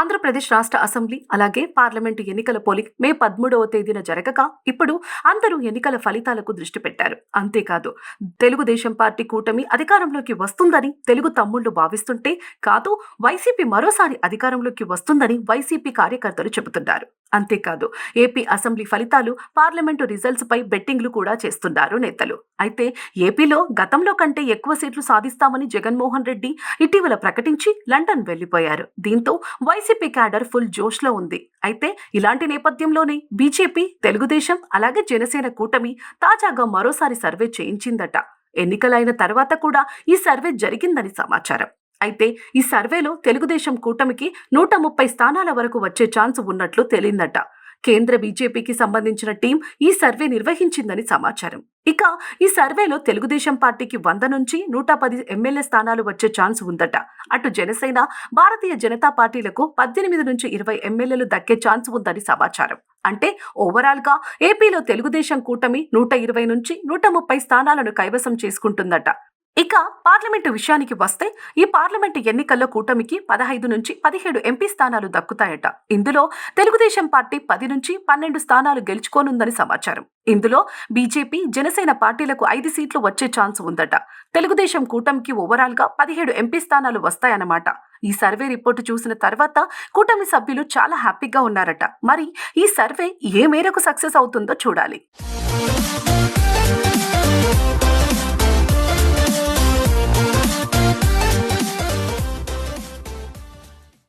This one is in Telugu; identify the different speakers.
Speaker 1: ఆంధ్రప్రదేశ్ రాష్ట్ర అసెంబ్లీ అలాగే పార్లమెంటు ఎన్నికల పోలింగ్ మే పదమూడవ తేదీన జరగక ఇప్పుడు అందరూ ఎన్నికల ఫలితాలకు దృష్టి పెట్టారు. అంతేకాదు తెలుగుదేశం పార్టీ కూటమి అధికారంలోకి వస్తుందని తెలుగు తమ్ముళ్ళు భావిస్తుంటే కాదు వైసీపీ మరోసారి అధికారంలోకి వస్తుందని వైసీపీ కార్యకర్తలు చెబుతున్నారు. అంతేకాదు ఏపీ అసెంబ్లీ ఫలితాలు పార్లమెంటు రిజల్ట్స్ పై బెట్టింగ్లు కూడా చేస్తున్నారు నేతలు. అయితే ఏపీలో గతంలో కంటే ఎక్కువ సీట్లు సాధిస్తామని జగన్మోహన్ రెడ్డి ఇటీవల ప్రకటించి లండన్ వెళ్ళిపోయారు దీంతో వైసీపీ క్యాడర్ ఫుల్ జోష్లో ఉంది. అయితే ఇలాంటి నేపథ్యంలోనే బీజేపీ తెలుగుదేశం అలాగే జనసేన కూటమి తాజాగా మరోసారి సర్వే చేయించిందట. ఎన్నికలైన తర్వాత కూడా ఈ సర్వే జరిగిందని సమాచారం. అయితే ఈ సర్వేలో తెలుగుదేశం కూటమికి నూట ముప్పై స్థానాల వరకు వచ్చే ఛాన్స్ ఉన్నట్లు తేలిందట. కేంద్ర బీజేపీకి సంబంధించిన టీం ఈ సర్వే నిర్వహించిందని సమాచారం. ఇక ఈ సర్వేలో తెలుగుదేశం పార్టీకి వంద నుంచి నూట పది ఎమ్మెల్యే స్థానాలు వచ్చే ఛాన్స్ ఉందట. అటు జనసేన భారతీయ జనతా పార్టీలకు పద్దెనిమిది నుంచి ఇరవై ఎమ్మెల్యేలు దక్కే ఛాన్స్ ఉందని సమాచారం. అంటే ఓవరాల్గా ఏపీలో తెలుగుదేశం కూటమి నూట ఇరవై నుంచి నూట ముప్పై స్థానాలను కైవసం చేసుకుంటుందట. ఇక పార్లమెంటు విషయానికి వస్తే ఈ పార్లమెంటు ఎన్నికల్లో కూటమికి పదహైదు నుంచి పదిహేడు ఎంపీ స్థానాలు దక్కుతాయట. ఇందులో తెలుగుదేశం పార్టీ పది నుంచి పన్నెండు స్థానాలు గెలుచుకోనుందని సమాచారం. ఇందులో బీజేపీ జనసేన పార్టీలకు ఐదు సీట్లు వచ్చే ఛాన్స్ ఉందట. తెలుగుదేశం కూటమికి ఓవరాల్గా పదిహేడు ఎంపీ స్థానాలు వస్తాయన్నమాట. ఈ సర్వే రిపోర్టు చూసిన తర్వాత కూటమి సభ్యులు చాలా హ్యాపీగా ఉన్నారట. మరి ఈ సర్వే ఏ మేరకు సక్సెస్ అవుతుందో చూడాలి.